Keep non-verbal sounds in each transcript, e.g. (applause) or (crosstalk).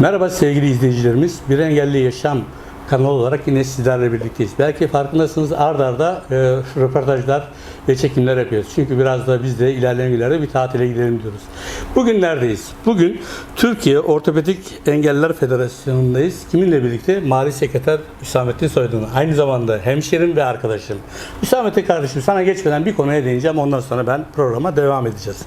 Merhaba sevgili izleyicilerimiz. Bir Engelli Yaşam kanalı olarak yine sizlerle birlikteyiz. Belki farkındasınız ard arda e, röportajlar ve çekimler yapıyoruz. Çünkü biraz da biz de ilerleyen günlerde bir tatile gidelim diyoruz. Bugün neredeyiz? Bugün Türkiye Ortopedik Engelliler Federasyonu'ndayız. Kiminle birlikte? Mali Sekreter Hüsamettin Soydan'ın. Aynı zamanda hemşerim ve arkadaşım. Hüsamettin kardeşim sana geçmeden bir konuya değineceğim. Ondan sonra ben programa devam edeceğiz.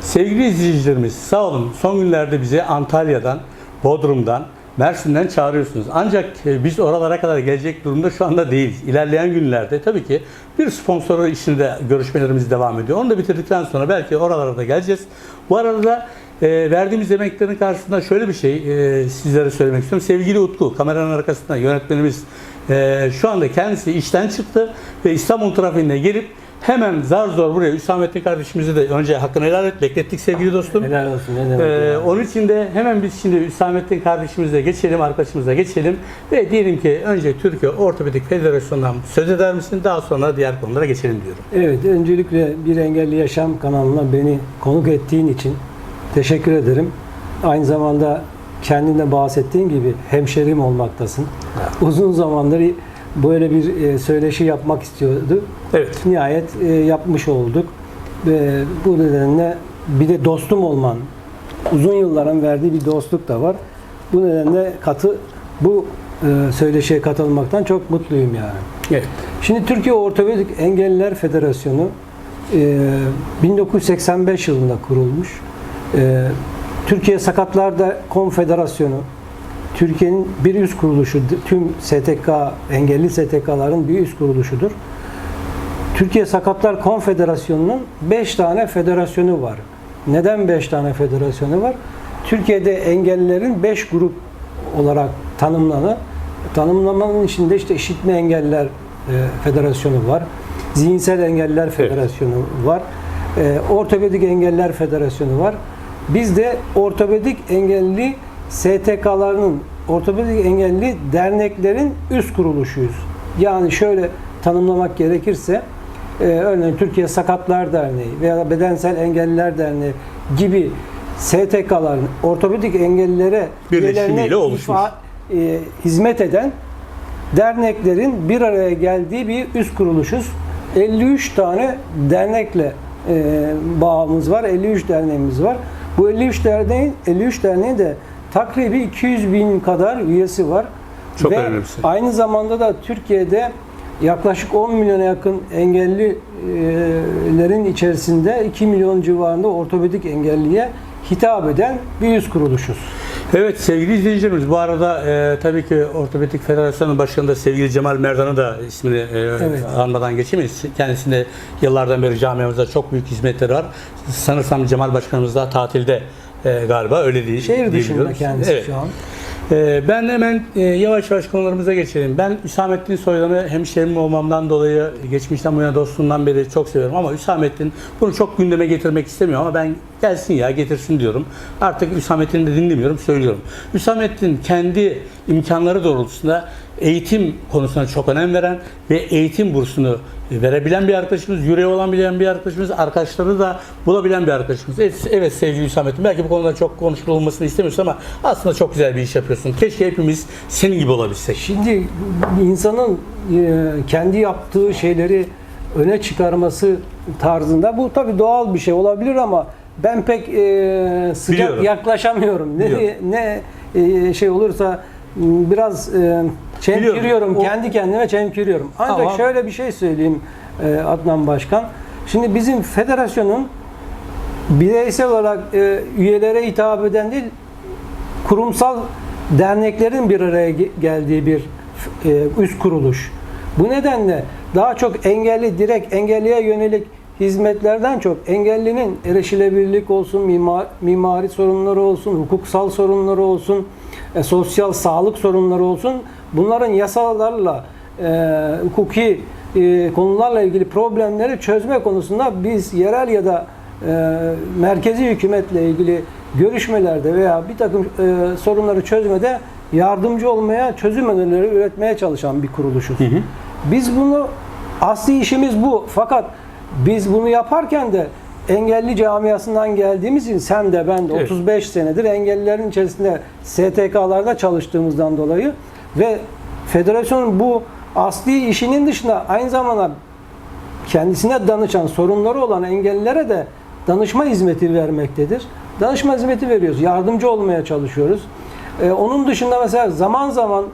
Sevgili izleyicilerimiz sağ olun. Son günlerde bize Antalya'dan Bodrum'dan, Mersin'den çağırıyorsunuz. Ancak e, biz oralara kadar gelecek durumda şu anda değiliz. İlerleyen günlerde tabii ki bir sponsoru işinde görüşmelerimiz devam ediyor. Onu da bitirdikten sonra belki oralara da geleceğiz. Bu arada da e, verdiğimiz emeklerin karşısında şöyle bir şey e, sizlere söylemek istiyorum. Sevgili Utku, kameranın arkasında yönetmenimiz e, şu anda kendisi işten çıktı ve İstanbul trafiğine gelip hemen zar zor buraya Hüsamettin kardeşimizi de önce hakkını helal et. Beklettik sevgili dostum. Helal olsun ne demek Ee, ya. onun için de hemen biz şimdi Hüsamettin kardeşimizle geçelim, arkadaşımızla geçelim ve diyelim ki önce Türkiye Ortopedik Federasyonu'ndan söz eder misin? Daha sonra diğer konulara geçelim diyorum. Evet öncelikle Bir Engelli Yaşam kanalına beni konuk ettiğin için teşekkür ederim. Aynı zamanda kendine bahsettiğin gibi hemşerim olmaktasın. Uzun zamandır böyle bir e, söyleşi yapmak istiyordu. Evet. Nihayet e, yapmış olduk. Ve bu nedenle bir de dostum olman, uzun yılların verdiği bir dostluk da var. Bu nedenle katı bu e, söyleşiye katılmaktan çok mutluyum yani. Evet. Şimdi Türkiye Ortopedik Engelliler Federasyonu e, 1985 yılında kurulmuş. E, Türkiye Sakatlarda Konfederasyonu Türkiye'nin bir üst kuruluşu, tüm STK, engelli STK'ların bir üst kuruluşudur. Türkiye Sakatlar Konfederasyonu'nun 5 tane federasyonu var. Neden 5 tane federasyonu var? Türkiye'de engellilerin 5 grup olarak tanımlanı. Tanımlamanın içinde işte işitme engelliler e, federasyonu var. Zihinsel engelliler federasyonu var. E, ortopedik engelliler federasyonu var. Biz de ortopedik engelli STK'larının, ortopedik engelli derneklerin üst kuruluşuyuz. Yani şöyle tanımlamak gerekirse e, örneğin Türkiye Sakatlar Derneği veya Bedensel Engelliler Derneği gibi STK'ların ortopedik engellilere Birleşimiyle oluşmuş. ifa- e, hizmet eden derneklerin bir araya geldiği bir üst kuruluşuz. 53 tane dernekle e, bağımız var. 53 derneğimiz var. Bu 53 derneğin 53 derneğin de takribi 200 bin kadar üyesi var. Çok Ve önemli şey. aynı zamanda da Türkiye'de yaklaşık 10 milyona yakın engellilerin içerisinde 2 milyon civarında ortopedik engelliye hitap eden bir üst kuruluşuz. Evet sevgili izleyicilerimiz bu arada e, tabii ki Ortopedik Federasyonu Başkanı sevgili Cemal Merdan'ı da ismini e, Evet. anmadan geçemeyiz. Kendisinde yıllardan beri camiamızda çok büyük hizmetleri var. Sanırsam Cemal Başkanımız da tatilde e, galiba öyle değil. Şehir dışında kendisi Evet. şu an. Ee, Ben hemen e, yavaş yavaş konularımıza geçelim. Ben Hüsamettin Soydan'ı hemşerim olmamdan dolayı geçmişten bu yana dostluğundan beri çok seviyorum ama Hüsamettin bunu çok gündeme getirmek istemiyor ama ben gelsin ya getirsin diyorum. Artık Hüsamettin'i de dinlemiyorum, söylüyorum. Hüsamettin kendi imkanları doğrultusunda eğitim konusuna çok önem veren ve eğitim bursunu verebilen bir arkadaşımız, yüreği olan bilen bir arkadaşımız, arkadaşları da bulabilen bir arkadaşımız. Evet, evet sevgili Hüsamettin, belki bu konuda çok konuşulmasını istemiyorsun ama aslında çok güzel bir iş yapıyorsun. Keşke hepimiz senin gibi olabilsek. Şimdi insanın e, kendi yaptığı şeyleri öne çıkarması tarzında bu tabii doğal bir şey olabilir ama ben pek e, sıcak Biliyorum. yaklaşamıyorum. Ne Biliyorum. ne e, şey olursa biraz e, çemkiriyorum. O- kendi kendime çemkiriyorum. Ancak Tamam. şöyle bir şey söyleyeyim e, Adnan Başkan. Şimdi bizim federasyonun bireysel olarak e, üyelere hitap eden değil kurumsal derneklerin bir araya ge- geldiği bir e, üst kuruluş. Bu nedenle daha çok engelli, direkt engelliye yönelik hizmetlerden çok engellinin erişilebilirlik olsun, mimar, mimari sorunları olsun, hukuksal sorunları olsun, e, sosyal sağlık sorunları olsun. Bunların yasalarla, e, hukuki e, konularla ilgili problemleri çözme konusunda biz yerel ya da e, merkezi hükümetle ilgili görüşmelerde veya bir takım e, sorunları çözmede yardımcı olmaya, çözüm önerileri üretmeye çalışan bir kuruluşuz. Biz bunu asli işimiz bu. Fakat biz bunu yaparken de engelli camiasından geldiğimiz için sen de ben de Evet. 35 senedir engellilerin içerisinde STK'larda çalıştığımızdan dolayı ve federasyonun bu asli işinin dışında aynı zamanda kendisine danışan, sorunları olan engellilere de danışma hizmeti vermektedir. Danışma hizmeti veriyoruz. Yardımcı olmaya çalışıyoruz. Ee, onun dışında mesela zaman zaman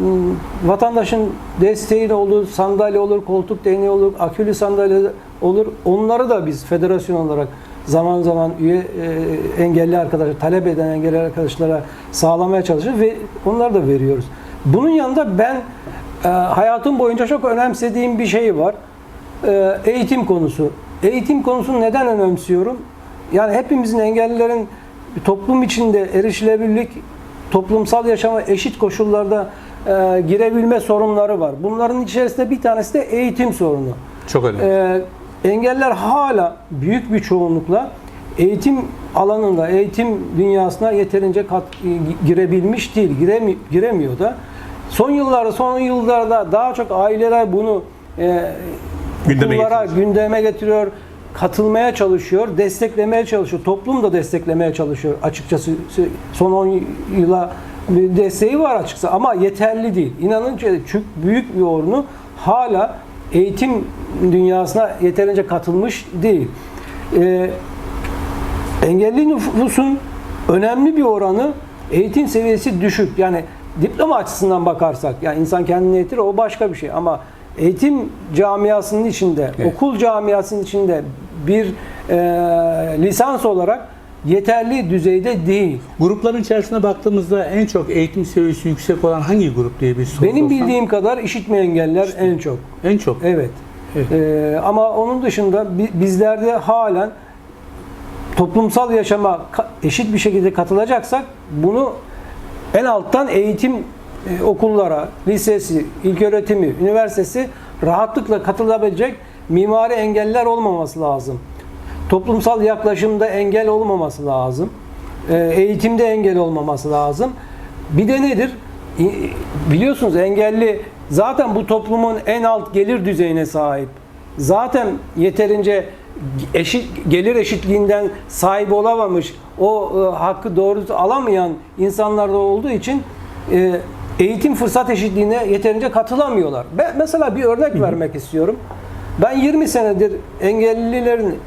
m, vatandaşın desteğiyle olur, sandalye olur, koltuk değneği olur, akülü sandalye olur. Onları da biz federasyon olarak zaman zaman üye e, engelli arkadaşlar, talep eden engelli arkadaşlara sağlamaya çalışıyoruz ve onları da veriyoruz. Bunun yanında ben e, hayatım boyunca çok önemsediğim bir şey var. E, eğitim konusu. Eğitim konusunu neden önemsiyorum? Yani hepimizin engellilerin toplum içinde erişilebilirlik, toplumsal yaşama eşit koşullarda e, girebilme sorunları var. Bunların içerisinde bir tanesi de eğitim sorunu. Çok önemli. Ee, engeller hala büyük bir çoğunlukla eğitim alanında, eğitim dünyasına yeterince kat, e, girebilmiş değil, giremi, giremiyor da. Son yıllarda, son yıllarda daha çok aileler bunu e, Gündeme okullara, gündeme getiriyor, katılmaya çalışıyor, desteklemeye çalışıyor. Toplum da desteklemeye çalışıyor açıkçası. Son 10 yıla bir desteği var açıkçası ama yeterli değil. İnanın ki çok büyük bir oranı hala eğitim dünyasına yeterince katılmış değil. Ee, engelli nüfusun önemli bir oranı eğitim seviyesi düşük. Yani diploma açısından bakarsak, yani insan kendini eğitir o başka bir şey ama eğitim camiasının içinde, Evet. okul camiasının içinde bir e, lisans olarak yeterli düzeyde değil. Grupların içerisine baktığımızda en çok eğitim seviyesi yüksek olan hangi grup diye bir soru Benim sorsam, bildiğim kadar işitme engeller en çok. en çok. Evet. Evet. Ee, ama onun dışında bi- bizlerde halen toplumsal yaşama eşit bir şekilde katılacaksak bunu en alttan eğitim e, okullara, lisesi, ilköğretimi, üniversitesi rahatlıkla katılabilecek mimari engeller olmaması lazım. Toplumsal yaklaşımda engel olmaması lazım. Ee, eğitimde engel olmaması lazım. Bir de nedir? İ- Biliyorsunuz engelli zaten bu toplumun en alt gelir düzeyine sahip. Zaten yeterince eşit gelir eşitliğinden sahip olamamış, o e, hakkı doğrusu alamayan insanlar da olduğu için e, eğitim fırsat eşitliğine yeterince katılamıyorlar. Ben mesela bir örnek vermek istiyorum. Ben 20 senedir engellilerin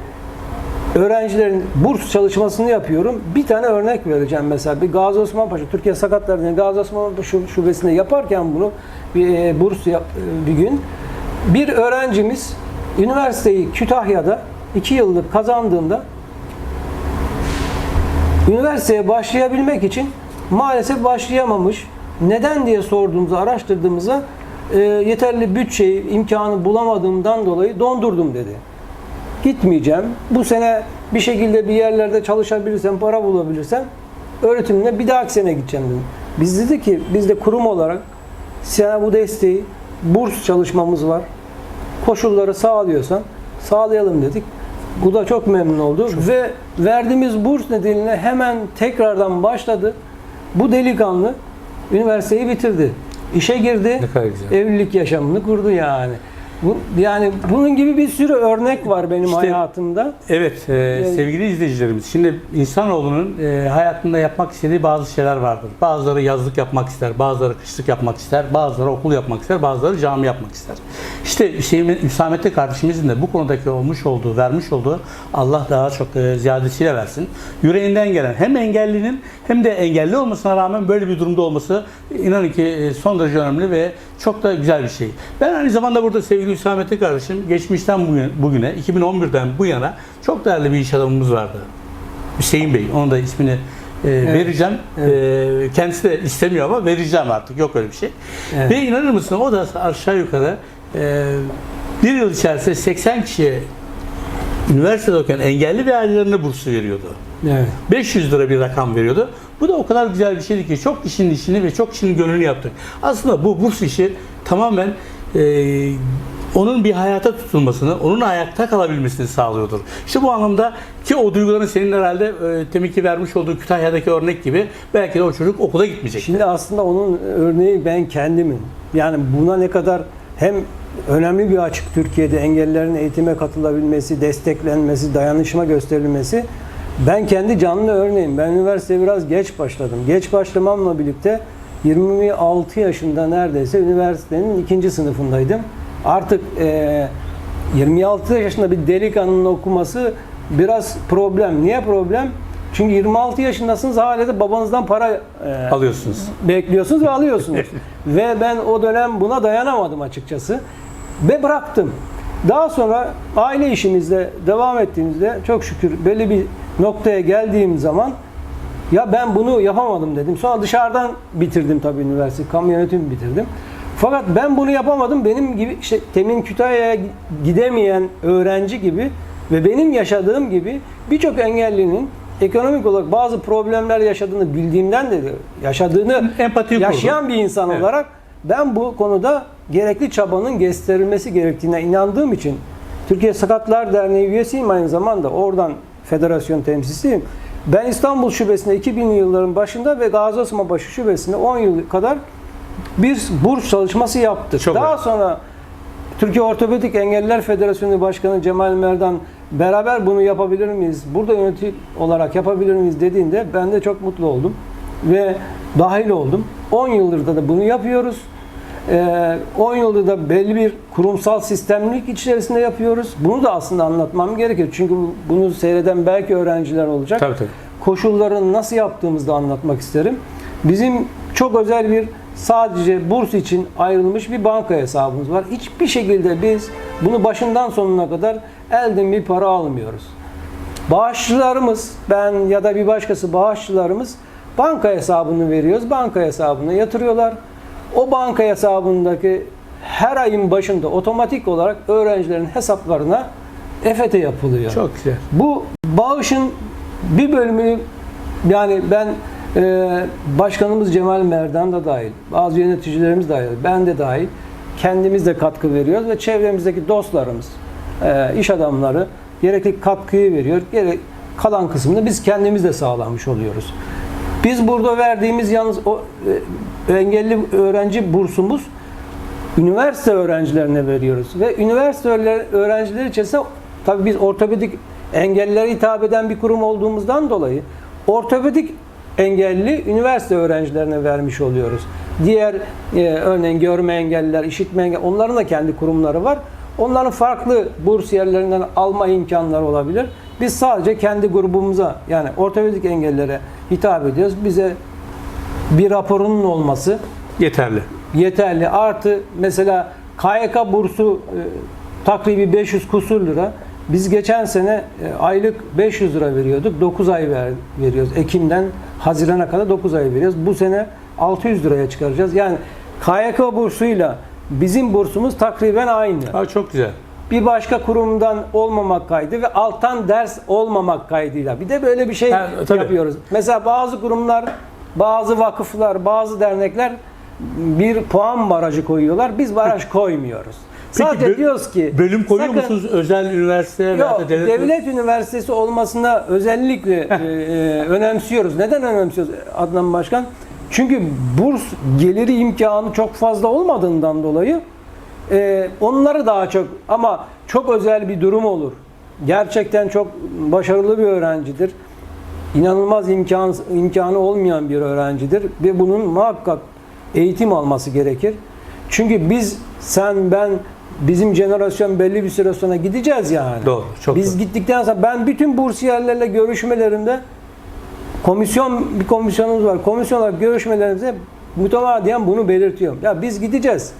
öğrencilerin burs çalışmasını yapıyorum. Bir tane örnek vereceğim mesela. Bir Gazi Osman Paşa, Türkiye Sakatlar Derneği Gazi Osman Paşa şubesinde yaparken bunu bir e, burs yap, e, bir gün bir öğrencimiz üniversiteyi Kütahya'da iki yıldır kazandığında üniversiteye başlayabilmek için maalesef başlayamamış. Neden diye sorduğumuzda, araştırdığımızda e, yeterli bütçeyi, imkanı bulamadığımdan dolayı dondurdum dedi. Gitmeyeceğim. Bu sene bir şekilde bir yerlerde çalışabilirsem, para bulabilirsem öğretimine bir dahaki sene gideceğim dedim. Biz dedi ki, biz de kurum olarak sana bu desteği, burs çalışmamız var. Koşulları sağlıyorsan sağlayalım dedik. Bu da çok memnun oldu ve verdiğimiz burs nedeniyle hemen tekrardan başladı. Bu delikanlı üniversiteyi bitirdi. İşe girdi. Evlilik yaşamını kurdu yani. Bu, yani bunun gibi bir sürü örnek var benim İşte- hayatımda. Evet e, sevgili izleyicilerimiz. Şimdi insanoğlunun e, hayatında yapmak istediği bazı şeyler vardır. Bazıları yazlık yapmak ister, bazıları kışlık yapmak ister, bazıları okul yapmak ister, bazıları cami yapmak ister. İşte Hüseyin Hüsamettin kardeşimizin de bu konudaki olmuş olduğu, vermiş olduğu Allah daha çok e, ziyadesiyle versin. Yüreğinden gelen hem engellinin hem de engelli olmasına rağmen böyle bir durumda olması inanın ki e, son derece önemli ve çok da güzel bir şey. Ben aynı zamanda burada sevgili Hüsamettin kardeşim geçmişten bugüne, bugüne 2011'den bu yana çok değerli bir iş adamımız vardı. Hüseyin Bey. Onun da ismini e, vereceğim. E, kendisi de istemiyor ama vereceğim artık. Yok öyle bir şey. Evet. Ve inanır mısın o da aşağı yukarı e, bir yıl içerisinde 80 kişiye üniversitede okuyan engelli ve ailelerine bursu veriyordu. Evet. 500 lira bir rakam veriyordu. Bu da o kadar güzel bir şeydi ki çok kişinin işini ve çok kişinin gönlünü yaptık. Aslında bu burs işi tamamen e, onun bir hayata tutulmasını, onun ayakta kalabilmesini sağlıyordur. İşte bu anlamda ki o duyguların senin herhalde e, demin ki vermiş olduğu Kütahya'daki örnek gibi belki de o çocuk okula gitmeyecek. Şimdi aslında onun örneği ben kendimim. Yani buna ne kadar hem önemli bir açık Türkiye'de engellilerin eğitime katılabilmesi, desteklenmesi, dayanışma gösterilmesi. Ben kendi canlı örneğim. Ben üniversiteye biraz geç başladım. Geç başlamamla birlikte 26 yaşında neredeyse üniversitenin ikinci sınıfındaydım. Artık e, 26 yaşında bir delikanlının okuması biraz problem. Niye problem? Çünkü 26 yaşındasınız hala da babanızdan para e, Alıyorsunuz. bekliyorsunuz ve alıyorsunuz. (laughs) ve ben o dönem buna dayanamadım açıkçası. Ve bıraktım. Daha sonra aile işimizde devam ettiğimizde çok şükür belli bir noktaya geldiğim zaman ya ben bunu yapamadım dedim. Sonra dışarıdan bitirdim tabii üniversite, kamu yönetimi bitirdim. Fakat ben bunu yapamadım. Benim gibi işte temin Kütahya'ya gidemeyen öğrenci gibi ve benim yaşadığım gibi birçok engellinin ekonomik olarak bazı problemler yaşadığını bildiğimden de yaşadığını Empati yaşayan bir insan Evet. olarak ben bu konuda gerekli çabanın gösterilmesi gerektiğine inandığım için Türkiye Sakatlar Derneği üyesiyim aynı zamanda. Oradan federasyon temsilcisiyim. Ben İstanbul Şubesi'nde 2000'li yılların başında ve Gazi Osman Şubesi'nde 10 yıl kadar bir burs çalışması yaptık. Çok Daha iyi. sonra Türkiye Ortopedik Engelliler Federasyonu Başkanı Cemal Merdan beraber bunu yapabilir miyiz? Burada yönetim olarak yapabilir miyiz dediğinde ben de çok mutlu oldum ve dahil oldum. 10 yıldır da bunu yapıyoruz. Ee, 10 yıldır da belli bir kurumsal sistemlik içerisinde yapıyoruz. Bunu da aslında anlatmam gerekiyor. Çünkü bu- bunu seyreden belki öğrenciler olacak Tabii tabii. koşullarını nasıl yaptığımızı da anlatmak isterim. Bizim çok özel bir sadece burs için ayrılmış bir banka hesabımız var. Hiçbir şekilde biz bunu başından sonuna kadar elden bir para almıyoruz. Bağışçılarımız, ben ya da bir başkası bağışçılarımız banka hesabını veriyoruz. Banka hesabına yatırıyorlar. O banka hesabındaki her ayın başında otomatik olarak öğrencilerin hesaplarına EFT yapılıyor. Çok güzel. Bu bağışın bir bölümünü yani ben e, başkanımız Cemal Merdan da dahil, bazı yöneticilerimiz dahil, ben de dahil kendimiz de katkı veriyoruz ve çevremizdeki dostlarımız, e, iş adamları gerekli katkıyı veriyor. Gerek kalan kısmını biz kendimiz de sağlamış oluyoruz. Biz burada verdiğimiz yalnız o e, engelli öğrenci bursumuz üniversite öğrencilerine veriyoruz. Ve üniversite öğre- öğrencileri içerisinde tabii biz ortopedik engellilere hitap eden bir kurum olduğumuzdan dolayı ortopedik engelli üniversite öğrencilerine vermiş oluyoruz. Diğer e, örneğin görme engelliler, işitme engelli onların da kendi kurumları var. Onların farklı burs yerlerinden alma imkanları olabilir. Biz sadece kendi grubumuza yani ortopedik engellilere hitap ediyoruz. Bize bir raporunun olması, Yeterli. yeterli. Artı mesela KYK bursu e, takribi 500 kusur lira. Biz geçen sene e, aylık 500 lira veriyorduk. 9 ay ver, veriyoruz. Ekim'den Haziran'a kadar 9 ay veriyoruz. Bu sene 600 liraya çıkaracağız. Yani KYK bursuyla bizim bursumuz takriben aynı. Aa, çok güzel. Bir başka kurumdan olmamak kaydı ve alttan ders olmamak kaydıyla. Bir de böyle bir şey Ha, tabii. yapıyoruz. Mesela bazı kurumlar, bazı vakıflar, bazı dernekler bir puan barajı koyuyorlar. Biz baraj koymuyoruz. Peki, Sadece diyoruz ki Bölüm koyuyor sakın- musunuz özel üniversite veya Yok, da devlet, devlet, üniversitesi olmasına özellikle e, e, önemsiyoruz. Neden önemsiyoruz Adnan Başkan? Çünkü burs geliri imkanı çok fazla olmadığından dolayı e, onları daha çok ama çok özel bir durum olur. Gerçekten çok başarılı bir öğrencidir. İnanılmaz imkan, imkanı olmayan bir öğrencidir ve bunun muhakkak eğitim alması gerekir. Çünkü biz, sen, ben, bizim jenerasyon belli bir süre sonra gideceğiz yani. Doğru, çok Biz doğru. gittikten sonra ben bütün bursiyerlerle görüşmelerimde komisyon bir komisyonumuz var. Komisyon olarak görüşmelerimizde mütemadiyen bunu belirtiyorum. Ya biz gideceğiz.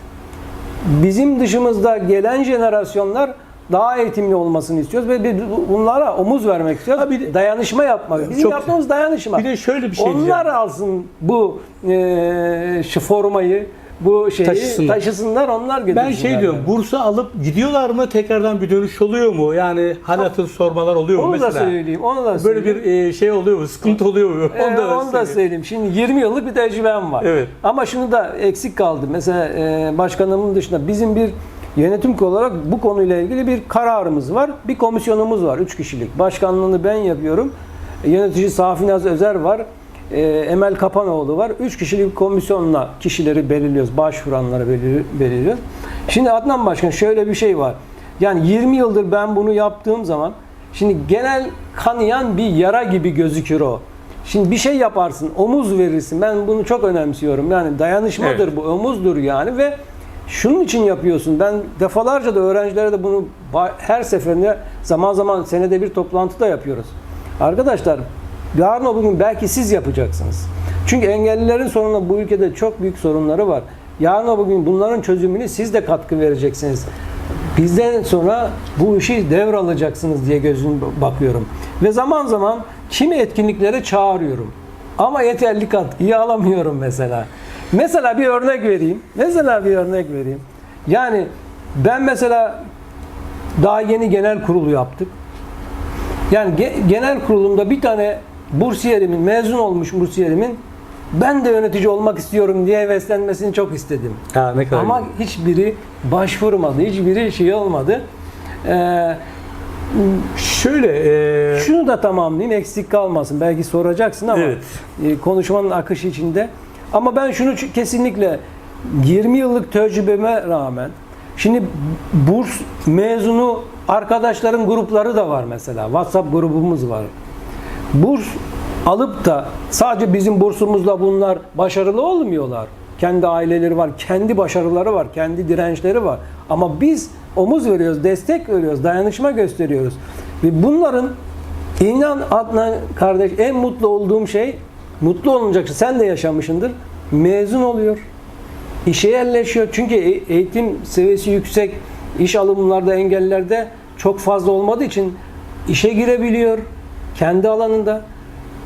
Bizim dışımızda gelen jenerasyonlar daha eğitimli olmasını istiyoruz ve bunlara omuz vermek istiyoruz. Ha bir de- dayanışma yapmak. Bizim Çok- yaptığımız dayanışma. Bir de şöyle bir şey Onlar diyeceğim. alsın bu e, şu formayı, bu şeyi Taşısınlar. taşısınlar, onlar götürsünler. Ben şey diyorum, bursu alıp gidiyorlar mı? Tekrardan bir dönüş oluyor mu? Yani hal hatır sormalar oluyor mu Onu mesela? da söyleyeyim, onu da Böyle söyleyeyim. bir e, şey oluyor mu? Sıkıntı oluyor mu? Ee, onu da, söyleyeyim. Şimdi 20 yıllık bir tecrübem var. Evet. Ama şunu da eksik kaldı. Mesela e, başkanımın dışında bizim bir yönetim olarak bu konuyla ilgili bir kararımız var. Bir komisyonumuz var. 3 kişilik. Başkanlığını ben yapıyorum. Yönetici Safinaz Özer var. E, Emel Kapanoğlu var. Üç kişilik bir komisyonla kişileri belirliyoruz. Başvuranları belir- belirliyoruz. Şimdi Adnan Başkan şöyle bir şey var. Yani 20 yıldır ben bunu yaptığım zaman şimdi genel kanayan bir yara gibi gözükür o. Şimdi bir şey yaparsın, omuz verirsin. Ben bunu çok önemsiyorum. Yani dayanışmadır Evet. bu, omuzdur yani ve şunun için yapıyorsun. Ben defalarca da öğrencilere de bunu her seferinde zaman zaman senede bir toplantıda yapıyoruz. Arkadaşlar yarın o bugün belki siz yapacaksınız. Çünkü engellilerin sorunu bu ülkede çok büyük sorunları var. Yarın o bugün bunların çözümünü siz de katkı vereceksiniz. Bizden sonra bu işi devralacaksınız diye gözüm bakıyorum. Ve zaman zaman kimi etkinliklere çağırıyorum. Ama yeterli katkıyı alamıyorum mesela. Mesela bir örnek vereyim. Mesela bir örnek vereyim. Yani ben mesela daha yeni genel kurulu yaptık. Yani ge- genel kurulumda bir tane bursiyerimin, mezun olmuş bursiyerimin ben de yönetici olmak istiyorum diye heveslenmesini çok istedim. Ha, ne kadar Ama güzel. hiçbiri başvurmadı, hiçbiri şey olmadı. Ee, Şöyle e, şunu da tamamlayayım, eksik kalmasın. Belki soracaksın ama Evet. e, konuşmanın akışı içinde. Ama ben şunu kesinlikle 20 yıllık tecrübeme rağmen şimdi burs mezunu arkadaşların grupları da var mesela. WhatsApp grubumuz var. Burs alıp da sadece bizim bursumuzla bunlar başarılı olmuyorlar. Kendi aileleri var, kendi başarıları var, kendi dirençleri var. Ama biz omuz veriyoruz, destek veriyoruz, dayanışma gösteriyoruz. Ve bunların inan Adnan kardeş en mutlu olduğum şey, mutlu olmayacaksın, sen de yaşamışsındır. Mezun oluyor. İşe yerleşiyor. Çünkü e- eğitim seviyesi yüksek, iş alımlarda, engellilerde çok fazla olmadığı için işe girebiliyor kendi alanında.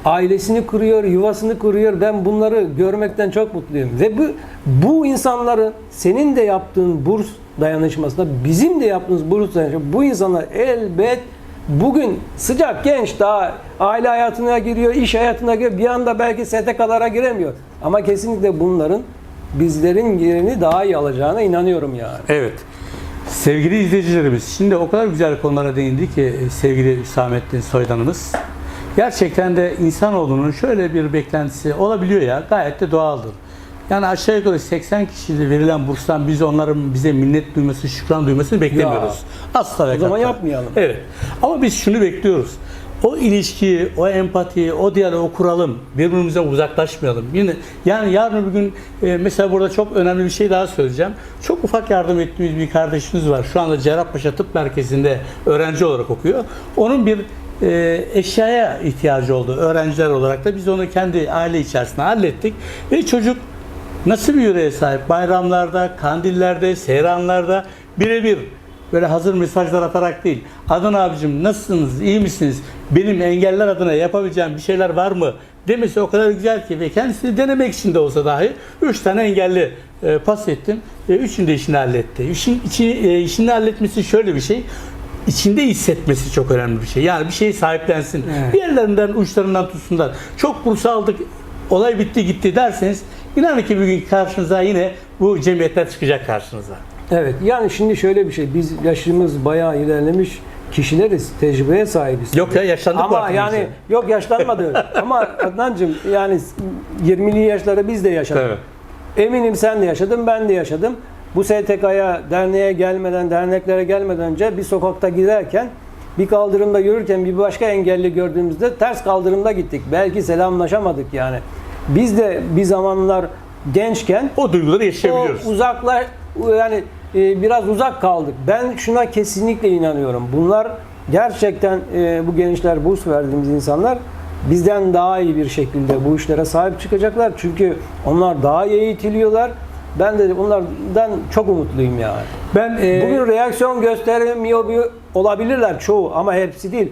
Ailesini kuruyor, yuvasını kuruyor. Ben bunları görmekten çok mutluyum. Ve bu bu insanların senin de yaptığın burs dayanışmasında bizim de yaptığımız burs dayanışması bu insanlar elbet bugün sıcak genç daha aile hayatına giriyor, iş hayatına giriyor. Bir anda belki STK'lara giremiyor. Ama kesinlikle bunların bizlerin yerini daha iyi alacağına inanıyorum yani. Evet. Sevgili izleyicilerimiz, şimdi o kadar güzel konulara değindi ki sevgili Hüsamettin Soydan'ımız. Gerçekten de insanoğlunun şöyle bir beklentisi olabiliyor ya, gayet de doğaldır. Yani aşağı yukarı 80 kişiyle verilen burstan biz onların bize minnet duyması, şükran duymasını beklemiyoruz. Asla ve O zaman yapmayalım. Evet. Ama biz şunu bekliyoruz. O ilişkiyi, o empatiyi, o diyaloğu kuralım. Birbirimize uzaklaşmayalım. Yine yani yarın bir gün e, mesela burada çok önemli bir şey daha söyleyeceğim. Çok ufak yardım ettiğimiz bir kardeşimiz var. Şu anda Cerrahpaşa Tıp Merkezi'nde öğrenci olarak okuyor. Onun bir e, eşyaya ihtiyacı oldu öğrenciler olarak da biz onu kendi aile içerisinde hallettik ve çocuk nasıl bir yüreğe sahip bayramlarda, kandillerde, seyranlarda birebir böyle hazır mesajlar atarak değil. Adın abicim nasılsınız, iyi misiniz? Benim engeller adına yapabileceğim bir şeyler var mı? Demesi o kadar güzel ki ve kendisini denemek için de olsa dahi 3 tane engelli e, pas ettim. E, üçünü de işini halletti. İşin, içi, e, işini halletmesi şöyle bir şey. İçinde hissetmesi çok önemli bir şey. Yani bir şeyi sahiplensin. Evet. Bir yerlerinden, uçlarından tutsunlar. Çok burs aldık, olay bitti gitti derseniz inanın ki bir gün karşınıza yine bu cemiyetler çıkacak karşınıza. Evet yani şimdi şöyle bir şey biz yaşımız bayağı ilerlemiş kişileriz, tecrübeye sahibiz. Yok ya yaşlandık Ama yani yok yaşlanmadı. (laughs) Ama Adnancığım yani 20'li yaşları biz de yaşadık. Evet. Eminim sen de yaşadın, ben de yaşadım. Bu STK'ya, derneğe gelmeden, derneklere gelmeden önce bir sokakta giderken, bir kaldırımda yürürken bir başka engelli gördüğümüzde ters kaldırımda gittik. Belki selamlaşamadık yani. Biz de bir zamanlar gençken O duyguları o yaşayabiliyoruz. uzaklar yani e, biraz uzak kaldık. Ben şuna kesinlikle inanıyorum. Bunlar gerçekten e, bu gençler burs verdiğimiz insanlar bizden daha iyi bir şekilde bu işlere sahip çıkacaklar. Çünkü onlar daha iyi eğitiliyorlar. Ben de onlardan çok umutluyum yani. ben e, Bugün reaksiyon gösteremiyor bir- olabilirler çoğu ama hepsi değil.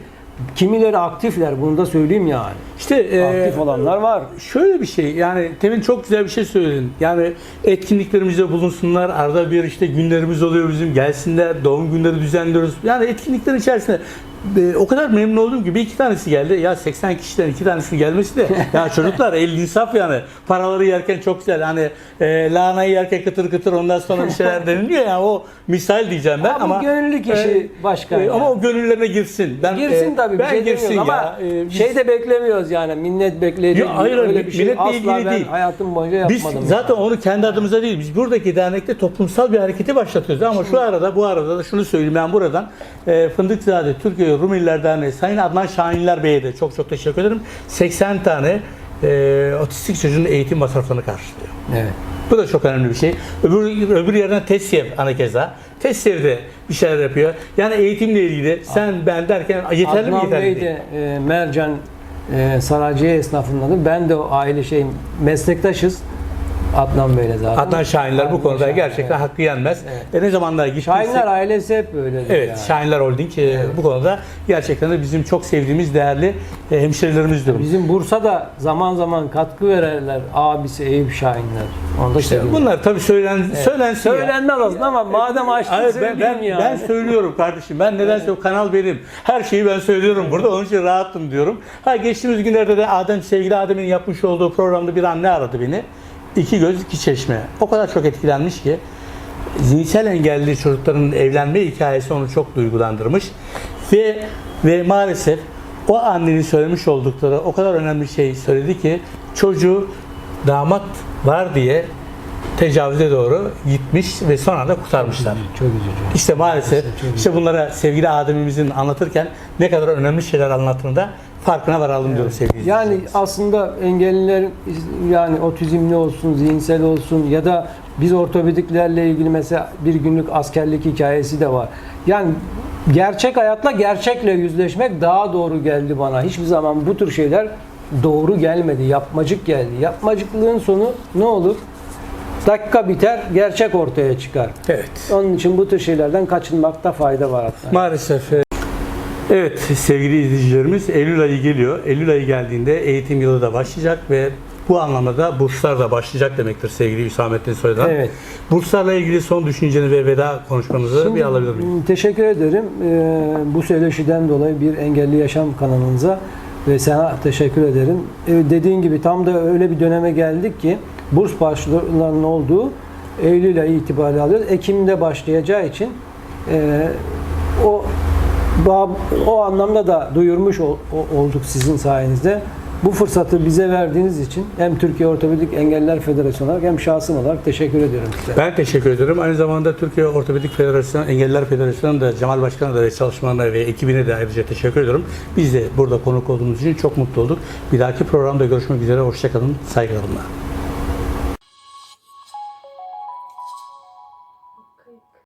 Kimileri aktifler bunu da söyleyeyim yani. işte e, Aktif olanlar var. Şöyle bir şey yani Temin çok güzel bir şey söyledin. Yani etkinliklerimizde bulunsunlar. Arada bir işte günlerimiz oluyor bizim. Gelsinler. Doğum günleri düzenliyoruz. Yani etkinliklerin içerisinde e, o kadar memnun oldum ki bir iki tanesi geldi. Ya 80 kişiden iki tanesi gelmesi de (laughs) ya çocuklar el insaf yani. Paraları yerken çok güzel. Hani e, lahanayı yerken kıtır kıtır ondan sonra bir şeyler (laughs) deniliyor ya o misal diyeceğim ben Ha, bu ama gönüllü kişi başka e, yani. ama o gönüllerine girsin. Ben Girsin e, tabii ben şey girsin ya. ama E, biz- şey de beklemiyoruz yani minnet beklediği hayır, öyle bir şey minnetle asla ilgili ben değil. hayatım boyunca Biz yapmadım. zaten yani. onu kendi adımıza değil, biz buradaki dernekte toplumsal bir hareketi başlatıyoruz. Ama şu arada, bu arada da şunu söyleyeyim ben buradan. E, Fındıkzade Türkiye Rumeliler Derneği Sayın Adnan Şahinler Bey'e de çok çok teşekkür ederim. 80 tane e, otistik çocuğun eğitim masraflarını karşılıyor. Evet. Bu da çok önemli bir şey. Öbür, öbür yerden TESYEV ana keza. TESYEV de bir şeyler yapıyor. Yani eğitimle ilgili sen ben derken yeterli mi Adnan yeterli Bey de e, Mercan e, Saraciye esnafındandır. Ben de o aile şeyim meslektaşız. Adnan Bey'le zaten. Adnan Şahinler bu konuda Şahin, gerçekten evet. hakkı yenmez. Evet. E ne zamanlar gittiyse... Şahinler ailesi hep böyledir Evet, yani. Şahinler Holding e, bu konuda gerçekten de bizim çok sevdiğimiz değerli e, hemşerilerimizdir. Bizim Bursa'da zaman zaman katkı verirler abisi Eyüp Şahinler. Onu da İşte bunlar tabii söylen, söylensin ya. Söylenmez aslında ama madem açtın Hayır, ben, ben, yani. ben söylüyorum kardeşim. Ben nedense o kanal benim. Her şeyi ben söylüyorum burada. Onun için rahatım diyorum. Ha geçtiğimiz günlerde de Adem sevgili Adem'in yapmış olduğu programda bir anne aradı beni. İki göz iki çeşme. O kadar çok etkilenmiş ki zihinsel engelli çocukların evlenme hikayesi onu çok duygulandırmış. Ve ve maalesef o annenin söylemiş oldukları o kadar önemli şey söyledi ki çocuğu damat var diye tecavüze doğru gitmiş ve sonra da kurtarmışlar. Çok üzücü. İşte maalesef çok işte bunlara sevgili Adem'imizin anlatırken ne kadar önemli şeyler anlattığını da farkına varalım diyorum sevgili Yani aslında engelliler yani otizmli olsun, zihinsel olsun ya da biz ortopediklerle ilgili mesela bir günlük askerlik hikayesi de var. Yani gerçek hayatla gerçekle yüzleşmek daha doğru geldi bana. Hiçbir zaman bu tür şeyler doğru gelmedi. Yapmacık geldi. Yapmacıklığın sonu ne olur? Dakika biter, gerçek ortaya çıkar. Evet. Onun için bu tür şeylerden kaçınmakta fayda var hatta. Maalesef. e, Evet sevgili izleyicilerimiz Eylül ayı geliyor. Eylül ayı geldiğinde eğitim yılı da başlayacak ve bu anlamda da burslar da başlayacak demektir sevgili Hüsamettin Soydan. Evet. Burslarla ilgili son düşünceni ve veda konuşmanızı Şimdi, bir alabilir miyim? Teşekkür ederim. Ee, bu söyleşiden dolayı bir engelli yaşam kanalınıza ve sana teşekkür ederim. Ee, dediğin gibi tam da öyle bir döneme geldik ki burs başvurularının olduğu Eylül ayı itibariyle alıyoruz. Ekim'de başlayacağı için e, o o anlamda da duyurmuş olduk sizin sayenizde. Bu fırsatı bize verdiğiniz için hem Türkiye Ortopedik Engeller Federasyonu olarak hem şahsım olarak teşekkür ediyorum size. Ben teşekkür ederim. Aynı zamanda Türkiye Ortopedik Federasyonu, Engelliler Federasyonu'nun da Cemal Başkan'a da ve çalışmalarına ve ekibine de ayrıca teşekkür ediyorum. Biz de burada konuk olduğumuz için çok mutlu olduk. Bir dahaki programda görüşmek üzere. Hoşçakalın. Saygılarımla.